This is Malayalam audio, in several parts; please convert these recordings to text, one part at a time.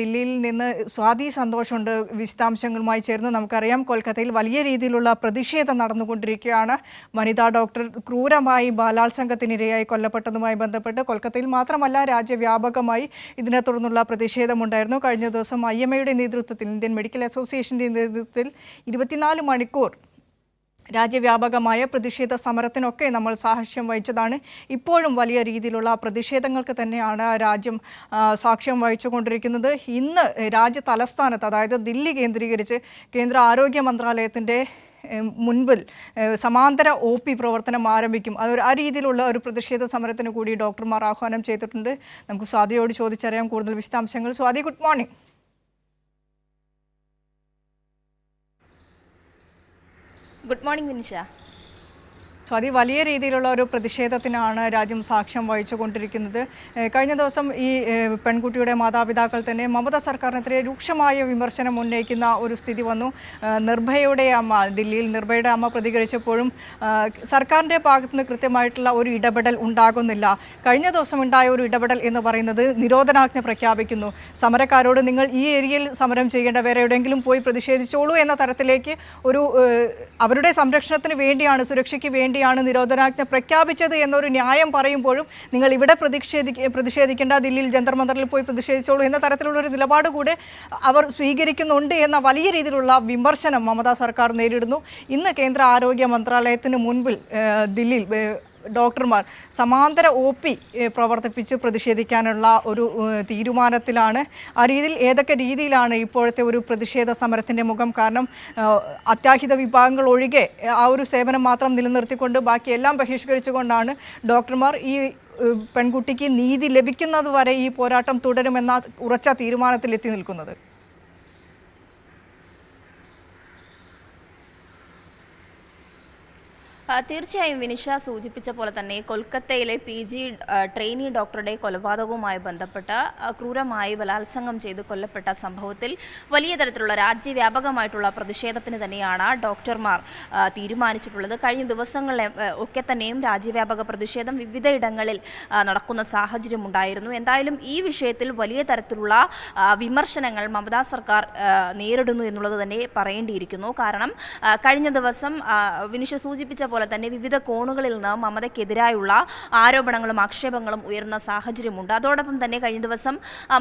ദില്ലിയിൽ നിന്ന് സ്വാതി സന്തോഷമുണ്ട് വിശദാംശങ്ങളുമായി ചേർന്ന് നമുക്കറിയാം കൊൽക്കത്തയിൽ വലിയ രീതിയിലുള്ള പ്രതിഷേധം നടന്നുകൊണ്ടിരിക്കുകയാണ്. വനിതാ ഡോക്ടർ ക്രൂരമായി ബാലാത്സംഗത്തിനിരയായി കൊല്ലപ്പെട്ടതുമായി ബന്ധപ്പെട്ട് കൊൽക്കത്തയിൽ മാത്രമല്ല രാജ്യവ്യാപകമായി ഇതിനെ തുടർന്നുള്ള പ്രതിഷേധമുണ്ടായിരുന്നു. കഴിഞ്ഞ ദിവസം ഐ എം നേതൃത്വത്തിൽ ഇന്ത്യൻ മെഡിക്കൽ അസോസിയേഷന്റെ നേതൃത്വത്തിൽ ഇരുപത്തിനാല് മണിക്കൂർ രാജ്യവ്യാപകമായ പ്രതിഷേധ സമരത്തിനൊക്കെ നമ്മൾ സാക്ഷ്യം വഹിച്ചതാണ്. ഇപ്പോഴും വലിയ രീതിയിലുള്ള പ്രതിഷേധങ്ങൾക്ക് തന്നെയാണ് രാജ്യം സാക്ഷ്യം വഹിച്ചുകൊണ്ടിരിക്കുന്നത്. ഇന്ന് രാജ്യ തലസ്ഥാനത്ത് അതായത് ദില്ലി കേന്ദ്രീകരിച്ച് കേന്ദ്ര ആരോഗ്യ മന്ത്രാലയത്തിന്റെ മുൻപിൽ സമാന്തര ഒ പി പ്രവർത്തനം ആരംഭിക്കും. അതൊരു ആ രീതിയിലുള്ള ഒരു പ്രതിഷേധ സമരത്തിന് കൂടി ഡോക്ടർമാർ ആഹ്വാനം ചെയ്തിട്ടുണ്ട്. നമുക്ക് സ്വാതിയോട് ചോദിച്ചറിയാം കൂടുതൽ വിശദാംശങ്ങൾ. Swathi good morning. Good morning Vinisha Swathi വലിയ രീതിയിലുള്ള ഒരു പ്രതിഷേധത്തിനാണ് രാജ്യം സാക്ഷ്യം വഹിച്ചുകൊണ്ടിരിക്കുന്നത്. കഴിഞ്ഞ ദിവസം ഈ പെൺകുട്ടിയുടെ മാതാപിതാക്കൾ തന്നെ മമത സർക്കാരിനെതിരെ രൂക്ഷമായ വിമർശനം ഉന്നയിക്കുന്ന ഒരു സ്ഥിതി വന്നു. നിർഭയയുടെ അമ്മ ദില്ലിയിൽ നിർഭയയുടെ അമ്മ പ്രതികരിച്ചപ്പോഴും സർക്കാരിന്റെ ഭാഗത്തു നിന്ന് കൃത്യമായിട്ടുള്ള ഒരു ഇടപെടൽ ഉണ്ടാകുന്നില്ല. കഴിഞ്ഞ ദിവസം ഉണ്ടായ ഒരു ഇടപെടൽ എന്ന് പറയുന്നത് നിരോധനാജ്ഞ പ്രഖ്യാപിക്കുന്നു. സമരക്കാരോട് നിങ്ങൾ ഈ ഏരിയയിൽ സമരം ചെയ്യേണ്ട വേറെ എവിടെയെങ്കിലും പോയി പ്രതിഷേധിച്ചോളൂ എന്ന തരത്തിലേക്ക് ഒരു അവരുടെ സംരക്ഷണത്തിന് വേണ്ടിയാണ് സുരക്ഷയ്ക്ക് വേണ്ടിയാണ് നിരോധനാജ്ഞ പ്രഖ്യാപിച്ചത് എന്നൊരു ന്യായം പറയുമ്പോഴും നിങ്ങൾ ഇവിടെ പ്രതിഷേധി പ്രതിഷേധിക്കേണ്ട ദില്ലിയിൽ ജന്തർ മന്ദറിൽ പോയി പ്രതിഷേധിച്ചോളൂ എന്ന തരത്തിലുള്ള ഒരു നിലപാട് കൂടെ അവർ സ്വീകരിക്കുന്നുണ്ട് എന്ന വലിയ രീതിയിലുള്ള വിമർശനം മമതാ സർക്കാർ നേരിടുന്നു. ഇന്ന് കേന്ദ്ര ആരോഗ്യ മന്ത്രാലയത്തിന് മുൻപിൽ ദില്ലിയിൽ ഡോക്ടർമാർ സമാന്തര ഒ പി പ്രവർത്തിപ്പിച്ച് പ്രതിഷേധിക്കാനുള്ള ഒരു തീരുമാനത്തിലാണ്. ആ രീതിയിൽ ഏതൊക്കെ രീതിയിലാണ് ഇപ്പോഴത്തെ ഒരു പ്രതിഷേധ സമരത്തിന്റെ മുഖം? കാരണം അത്യാഹിത വിഭാഗങ്ങൾ ഒഴികെ ആ ഒരു സേവനം മാത്രം നിലനിർത്തിക്കൊണ്ട് ബാക്കി എല്ലാം ബഹിഷ്കരിച്ചുകൊണ്ടാണ് ഡോക്ടർമാർ ഈ പെൺകുട്ടിക്ക് നീതി ലഭിക്കുന്നത് വരെ ഈ പോരാട്ടം തുടരുമെന്ന ഉറച്ച തീരുമാനത്തിലെത്തി നിൽക്കുന്നത്. തീർച്ചയായും വിനിഷ സൂചിപ്പിച്ച പോലെ തന്നെ കൊൽക്കത്തയിലെ പി ജി ട്രെയിനി ഡോക്ടറുടെ കൊലപാതകവുമായി ബന്ധപ്പെട്ട് ക്രൂരമായി ബലാത്സംഗം ചെയ്ത് കൊല്ലപ്പെട്ട സംഭവത്തിൽ വലിയ തരത്തിലുള്ള രാജ്യവ്യാപകമായിട്ടുള്ള പ്രതിഷേധത്തിന് തന്നെയാണ് ഡോക്ടർമാർ തീരുമാനിച്ചിട്ടുള്ളത്. കഴിഞ്ഞ ദിവസങ്ങളിലെ ഒക്കെ തന്നെയും രാജ്യവ്യാപക പ്രതിഷേധം വിവിധയിടങ്ങളിൽ നടക്കുന്ന സാഹചര്യം ഉണ്ടായിരുന്നു. എന്തായാലും ഈ വിഷയത്തിൽ വലിയ തരത്തിലുള്ള വിമർശനങ്ങൾ മമതാ സർക്കാർ നേരിടുന്നു എന്നുള്ളത് തന്നെ പറയേണ്ടിയിരിക്കുന്നു. കാരണം കഴിഞ്ഞ ദിവസം വിനിഷ സൂചിപ്പിച്ച പോലെ തന്നെ വിവിധ കോണുകളിൽ നിന്ന് മമതയ്ക്കെതിരായുള്ള ആരോപണങ്ങളും ആക്ഷേപങ്ങളും ഉയർന്ന സാഹചര്യമുണ്ട്. അതോടൊപ്പം തന്നെ കഴിഞ്ഞ ദിവസം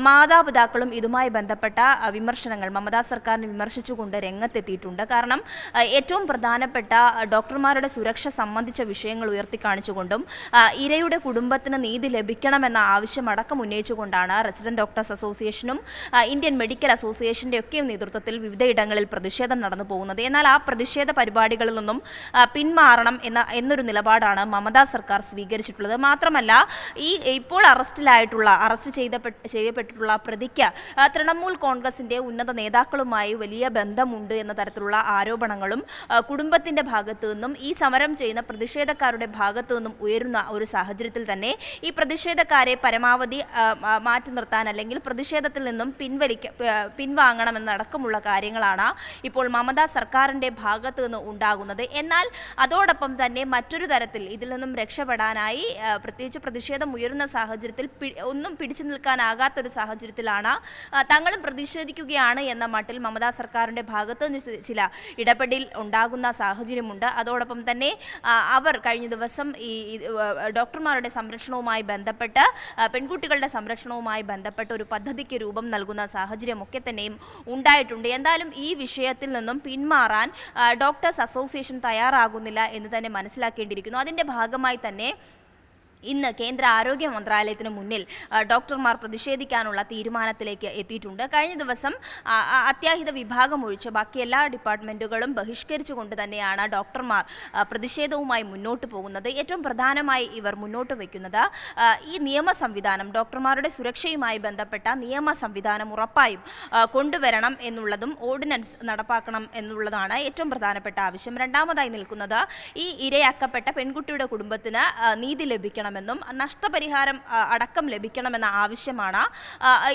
മാതാപിതാക്കളും ഇതുമായി ബന്ധപ്പെട്ട വിമർശനങ്ങൾ മമതാ സർക്കാരിനെ വിമർശിച്ചുകൊണ്ട് രംഗത്തെത്തിയിട്ടുണ്ട്. കാരണം ഏറ്റവും പ്രധാനപ്പെട്ട ഡോക്ടർമാരുടെ സുരക്ഷ സംബന്ധിച്ച വിഷയങ്ങൾ ഉയർത്തിക്കാണിച്ചുകൊണ്ടും കാണിച്ചുകൊണ്ടും ഇരയുടെ കുടുംബത്തിന് നീതി ലഭിക്കണമെന്ന ആവശ്യം അടക്കം ഉന്നയിച്ചുകൊണ്ടാണ് റെസിഡന്റ് ഡോക്ടേഴ്സ് അസോസിയേഷനും ഇന്ത്യൻ മെഡിക്കൽ അസോസിയേഷന്റെ ഒക്കെയും നേതൃത്വത്തിൽ വിവിധയിടങ്ങളിൽ പ്രതിഷേധം നടന്നു പോകുന്നത്. എന്നാൽ ആ പ്രതിഷേധ പരിപാടികളിൽ നിന്നും ആ, പിന്മാറണം എന്ന എന്നൊരു നിലപാടാണ് മമതാ സർക്കാർ സ്വീകരിച്ചിട്ടുള്ളത്. മാത്രമല്ല ഈ ഇപ്പോൾ അറസ്റ്റിലായിട്ടുള്ള അറസ്റ്റ് ചെയ്ത ചെയ്യപ്പെട്ടിട്ടുള്ള പ്രതിക്ക് തൃണമൂൽ കോൺഗ്രസിന്റെ ഉന്നത നേതാക്കളുമായി വലിയ ബന്ധമുണ്ട് എന്ന തരത്തിലുള്ള ആരോപണങ്ങളും കുടുംബത്തിന്റെ ഭാഗത്തു നിന്നും ഈ സമരം ചെയ്യുന്ന പ്രതിഷേധക്കാരുടെ ഭാഗത്തു നിന്നും ഉയരുന്ന ഒരു സാഹചര്യത്തിൽ തന്നെ ഈ പ്രതിഷേധക്കാരെ പരമാവധി മാറ്റി നിർത്താൻ അല്ലെങ്കിൽ പ്രതിഷേധത്തിൽ നിന്നും പിൻവലിക്ക പിൻവാങ്ങണമെന്നടക്കമുള്ള കാര്യങ്ങളാണ് ഇപ്പോൾ മമതാ സർക്കാരിന്റെ ഭാഗത്തു നിന്ന് ഉണ്ടാകുന്നത്. എന്നാൽ അതോടൊപ്പം തന്നെ മറ്റൊരു തരത്തിൽ ഇതിൽ നിന്നും രക്ഷപ്പെടാനായി പ്രത്യേകിച്ച് പ്രതിഷേധം ഉയരുന്ന സാഹചര്യത്തിൽ ഒന്നും പിടിച്ചു നിൽക്കാനാകാത്തൊരു സാഹചര്യത്തിലാണ് തങ്ങളും പ്രതിഷേധിക്കുകയാണ് എന്ന മട്ടിൽ മമതാ സർക്കാരിന്റെ ഭാഗത്ത് ചില ഇടപെടൽ ഉണ്ടാകുന്ന സാഹചര്യമുണ്ട്. അതോടൊപ്പം തന്നെ അവർ കഴിഞ്ഞ ദിവസം ഈ ഡോക്ടർമാരുടെ സംരക്ഷണവുമായി ബന്ധപ്പെട്ട് പെൺകുട്ടികളുടെ സംരക്ഷണവുമായി ബന്ധപ്പെട്ട് ഒരു പദ്ധതിക്ക് രൂപം നൽകുന്ന സാഹചര്യമൊക്കെ തന്നെയും ഉണ്ടായിട്ടുണ്ട്. എന്തായാലും ഈ വിഷയത്തിൽ നിന്നും പിന്മാറാൻ ഡോക്ടേഴ്സ് അസോസിയേഷൻ തയ്യാറാകുന്നില്ല എന്ന് തന്നെ മനസ്സിലാക്കേണ്ടിയിരിക്കുന്നു. അതിന്റെ ഭാഗമായി തന്നെ ഇന്ന് കേന്ദ്ര ആരോഗ്യ മന്ത്രാലയത്തിന് മുന്നിൽ ഡോക്ടർമാർ പ്രതിഷേധിക്കാനുള്ള തീരുമാനത്തിലേക്ക് എത്തിയിട്ടുണ്ട്. കഴിഞ്ഞ ദിവസം അത്യാഹിത വിഭാഗം ഒഴിച്ച് ബാക്കി എല്ലാ ഡിപ്പാർട്ട്മെന്റുകളും ബഹിഷ്കരിച്ചുകൊണ്ട് തന്നെയാണ് ഡോക്ടർമാർ പ്രതിഷേധവുമായി മുന്നോട്ട് പോകുന്നത്. ഏറ്റവും പ്രധാനമായി ഇവർ മുന്നോട്ട് വയ്ക്കുന്നത് ഈ നിയമ സംവിധാനം ഡോക്ടർമാരുടെ സുരക്ഷയുമായി ബന്ധപ്പെട്ട നിയമ സംവിധാനം ഉറപ്പായും കൊണ്ടുവരണം എന്നുള്ളതും ഓർഡിനൻസ് നടപ്പാക്കണം എന്നുള്ളതാണ് ഏറ്റവും പ്രധാനപ്പെട്ട ആവശ്യം. രണ്ടാമതായി നിൽക്കുന്നത് ഈ ഇരയാക്കപ്പെട്ട പെൺകുട്ടിയുടെ കുടുംബത്തിന് നീതി ലഭിക്കണം ലഭിക്കണമെന്നും നഷ്ടപരിഹാരം അടക്കം ലഭിക്കണമെന്ന ആവശ്യമാണ്.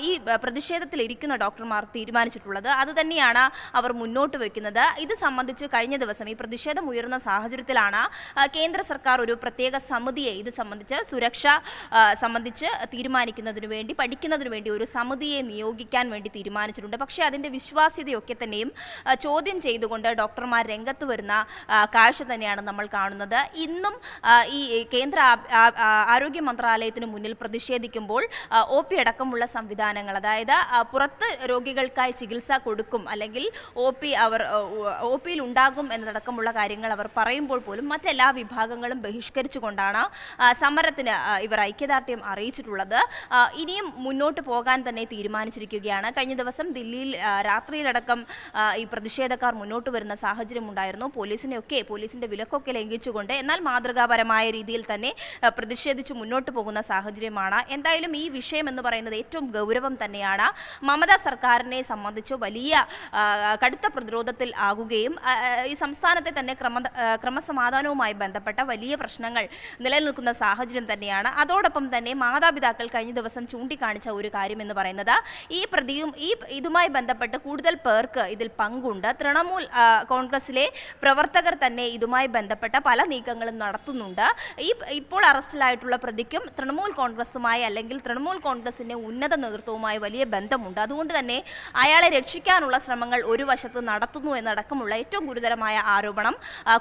ഈ പ്രതിഷേധത്തിൽ ഇരിക്കുന്ന ഡോക്ടർമാർ തീരുമാനിച്ചിട്ടുള്ളത്. അതുതന്നെയാണ് അവർ മുന്നോട്ട് വയ്ക്കുന്നത് ഇത് സംബന്ധിച്ച് കഴിഞ്ഞ ദിവസം ഈ പ്രതിഷേധം ഉയർന്ന സാഹചര്യത്തിലാണ് കേന്ദ്ര സർക്കാർ ഒരു പ്രത്യേക സമിതിയെ ഇത് സംബന്ധിച്ച് സുരക്ഷ സംബന്ധിച്ച് തീരുമാനിക്കുന്നതിന് വേണ്ടി പഠിക്കുന്നതിന് വേണ്ടി ഒരു സമിതിയെ നിയോഗിക്കാൻ വേണ്ടി തീരുമാനിച്ചിട്ടുണ്ട്. പക്ഷേ അതിന്റെ വിശ്വാസ്യതയൊക്കെ തന്നെയും ചോദ്യം ചെയ്തുകൊണ്ട് ഡോക്ടർമാർ രംഗത്ത് വരുന്ന കാഴ്ച തന്നെയാണ് നമ്മൾ കാണുന്നത്. ഇന്നും ഈ കേന്ദ്ര ആരോഗ്യ മന്ത്രാലയത്തിന് മുന്നിൽ പ്രതിഷേധിക്കുമ്പോൾ ഒ പി അടക്കമുള്ള സംവിധാനങ്ങൾ അതായത് പുറത്ത് രോഗികൾക്കായി ചികിത്സ കൊടുക്കും അല്ലെങ്കിൽ ഒ പി അവർ ഒ പിയിൽ ഉണ്ടാകും എന്നതടക്കമുള്ള കാര്യങ്ങൾ അവർ പറയുമ്പോൾ പോലും മറ്റെല്ലാ വിഭാഗങ്ങളും ബഹിഷ്കരിച്ചുകൊണ്ടാണ് സമരത്തിന് ഇവർ ഐക്യദാർഢ്യം അറിയിച്ചിട്ടുള്ളത്. ഇനിയും മുന്നോട്ട് പോകാൻ തന്നെ തീരുമാനിച്ചിരിക്കുകയാണ്. കഴിഞ്ഞ ദിവസം ദില്ലിയിൽ രാത്രിയിലടക്കം ഈ പ്രതിഷേധക്കാർ മുന്നോട്ട് വരുന്ന സാഹചര്യം ഉണ്ടായിരുന്നു പോലീസിനെയൊക്കെ പോലീസിന്റെ വിലക്കൊക്കെ ലംഘിച്ചുകൊണ്ട് എന്നാൽ മാതൃകാപരമായ രീതിയിൽ തന്നെ ആ, പ്രതിഷേധിച്ച് മുന്നോട്ട് പോകുന്ന സാഹചര്യമാണ്. എന്തായാലും ഈ വിഷയം എന്ന് പറയുന്നത് ഏറ്റവും ഗൗരവം തന്നെയാണ്. മമതാ സർക്കാരിനെ സംബന്ധിച്ച് വലിയ കടുത്ത പ്രതിരോധത്തിൽ ആകുകയും ഈ സംസ്ഥാനത്തെ തന്നെ ക്രമ ക്രമസമാധാനവുമായി ബന്ധപ്പെട്ട വലിയ പ്രശ്നങ്ങൾ നിലനിൽക്കുന്ന സാഹചര്യം തന്നെയാണ്. അതോടൊപ്പം തന്നെ മാതാപിതാക്കൾ കഴിഞ്ഞ ദിവസം ചൂണ്ടിക്കാണിച്ച ഒരു കാര്യം എന്ന് പറയുന്നത് ഈ പ്രതിയും ഈ ഇതുമായി ബന്ധപ്പെട്ട് കൂടുതൽ പേർക്ക് ഇതിൽ പങ്കുണ്ട്. തൃണമൂൽ കോൺഗ്രസിലെ പ്രവർത്തകർ തന്നെ ഇതുമായി ബന്ധപ്പെട്ട പല നീക്കങ്ങളും നടത്തുന്നുണ്ട്. ഈ ഇപ്പോൾ അറസ്റ്റിലായിട്ടുള്ള പ്രതിക്കും തൃണമൂൽ കോൺഗ്രസുമായി അല്ലെങ്കിൽ തൃണമൂൽ കോൺഗ്രസിന്റെ ഉന്നത നേതൃത്വവുമായി വലിയ ബന്ധമുണ്ട് അതുകൊണ്ട് തന്നെ അയാളെ രക്ഷിക്കാനുള്ള ശ്രമങ്ങൾ ഒരു വശത്ത് നടത്തുന്നു എന്നടക്കമുള്ള ഏറ്റവും ഗുരുതരമായ ആരോപണം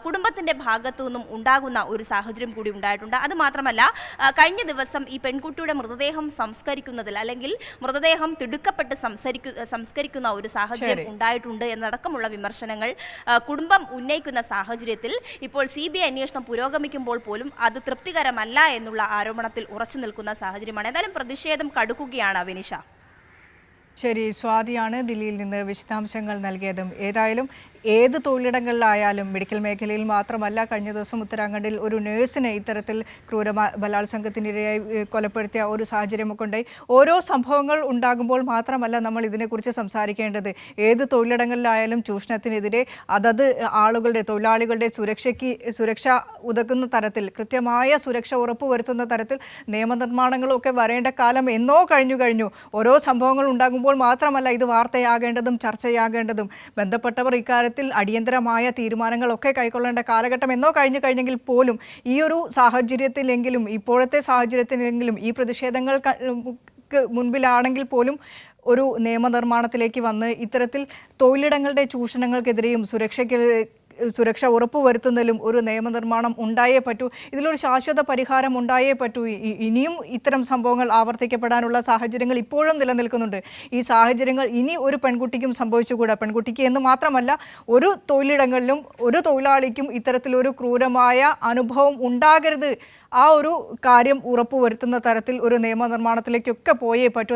കുടുംബത്തിന്റെ ഭാഗത്തു നിന്നും ഉണ്ടാകുന്ന ഒരു സാഹചര്യം കൂടി ഉണ്ടായിട്ടുണ്ട് അത് മാത്രമല്ല കഴിഞ്ഞ ദിവസം ഈ പെൺകുട്ടിയുടെ മൃതദേഹം സംസ്കരിക്കുന്നതിൽ അല്ലെങ്കിൽ മൃതദേഹം തിടുക്കപ്പെട്ട് സംസരിക്കു സംസ്കരിക്കുന്ന ഒരു സാഹചര്യം. ഉണ്ടായിട്ടുണ്ട് എന്നടക്കമുള്ള വിമർശനങ്ങൾ കുടുംബം ഉന്നയിക്കുന്ന സാഹചര്യത്തിൽ ഇപ്പോൾ സി ബി ഐ അന്വേഷണം പുരോഗമിക്കുമ്പോൾ പോലും അത് തൃപ്തികരമല്ല എന്നുള്ള ആരോപണത്തിൽ ഉറച്ചു നിൽക്കുന്ന സാഹചര്യമാണ്. എന്തായാലും പ്രതിഷേധം കടുക്കുകയാണ് വിനിഷ. ശരി സ്വാതിയാണ് ദില്ലിയിൽ നിന്ന് വിശദാംശങ്ങൾ നൽകിയതും. ഏതായാലും ഏത് തൊഴിലിടങ്ങളിലായാലും മെഡിക്കൽ മേഖലയിൽ മാത്രമല്ല കഴിഞ്ഞ ദിവസം ഉത്തരാഖണ്ഡിൽ ഒരു നഴ്സിനെ ഇത്തരത്തിൽ ക്രൂര ബലാത്സംഗത്തിനിരയായി കൊലപ്പെടുത്തിയ ഒരു സാഹചര്യമൊക്കെ ഉണ്ടായി ഓരോ സംഭവങ്ങൾ ഉണ്ടാകുമ്പോൾ മാത്രമല്ല നമ്മൾ ഇതിനെക്കുറിച്ച് സംസാരിക്കേണ്ടത്. ഏത് തൊഴിലിടങ്ങളിലായാലും ചൂഷണത്തിനെതിരെ അതത് ആളുകളുടെ തൊഴിലാളികളുടെ സുരക്ഷയ്ക്ക് സുരക്ഷ ഉതകുന്ന തരത്തിൽ കൃത്യമായ സുരക്ഷ ഉറപ്പുവരുത്തുന്ന തരത്തിൽ നിയമനിർമ്മാണങ്ങളൊക്കെ വരേണ്ട കാലം എന്നോ കഴിഞ്ഞു കഴിഞ്ഞു. ഓരോ സംഭവങ്ങൾ ഉണ്ടാകുമ്പോൾ മാത്രമല്ല ഇത് വാർത്തയാകേണ്ടതും ചർച്ചയാകേണ്ടതും. ബന്ധപ്പെട്ടവർ ഇക്കാര്യത്തിൽ അടിയന്തരമായ തീരുമാനങ്ങളൊക്കെ കൈക്കൊള്ളേണ്ട കാലഘട്ടം എന്നോ കഴിഞ്ഞു കഴിഞ്ഞെങ്കിൽ പോലും ഈ ഒരു സാഹചര്യത്തിലെങ്കിലും ഇപ്പോഴത്തെ സാഹചര്യത്തിലെങ്കിലും ഈ പ്രതിഷേധങ്ങൾ മുൻപിലാണെങ്കിൽ പോലും ഒരു നിയമനിർമ്മാണത്തിലേക്ക് വന്ന് ഇത്തരത്തിൽ തൊഴിലിടങ്ങളുടെ ചൂഷണങ്ങൾക്കെതിരെയും സുരക്ഷയ്ക്ക് സുരക്ഷ ഉറപ്പുവരുത്തുന്നതിലും ഒരു നിയമനിർമ്മാണം ഉണ്ടായേ പറ്റൂ. ഇതിലൊരു ശാശ്വത പരിഹാരം ഉണ്ടായേ പറ്റൂ. ഇനിയും ഇത്തരം സംഭവങ്ങൾ ആവർത്തിക്കപ്പെടാനുള്ള സാഹചര്യങ്ങൾ ഇപ്പോഴും നിലനിൽക്കുന്നുണ്ട്. ഈ സാഹചര്യങ്ങൾ ഇനി ഒരു പെൺകുട്ടിക്കും സംഭവിച്ചുകൂടാ. പെൺകുട്ടിക്ക് എന്ന് മാത്രമല്ല ഒരു തൊഴിലിടങ്ങളിലും ഒരു തൊഴിലാളിക്കും ഇത്തരത്തിലൊരു ക്രൂരമായ അനുഭവം ഉണ്ടാകരുത്. ആ ഒരു കാര്യം ഉറപ്പുവരുത്തുന്ന തരത്തിൽ ഒരു നിയമനിർമ്മാണത്തിലേക്കൊക്കെ പോയേ പറ്റൂ.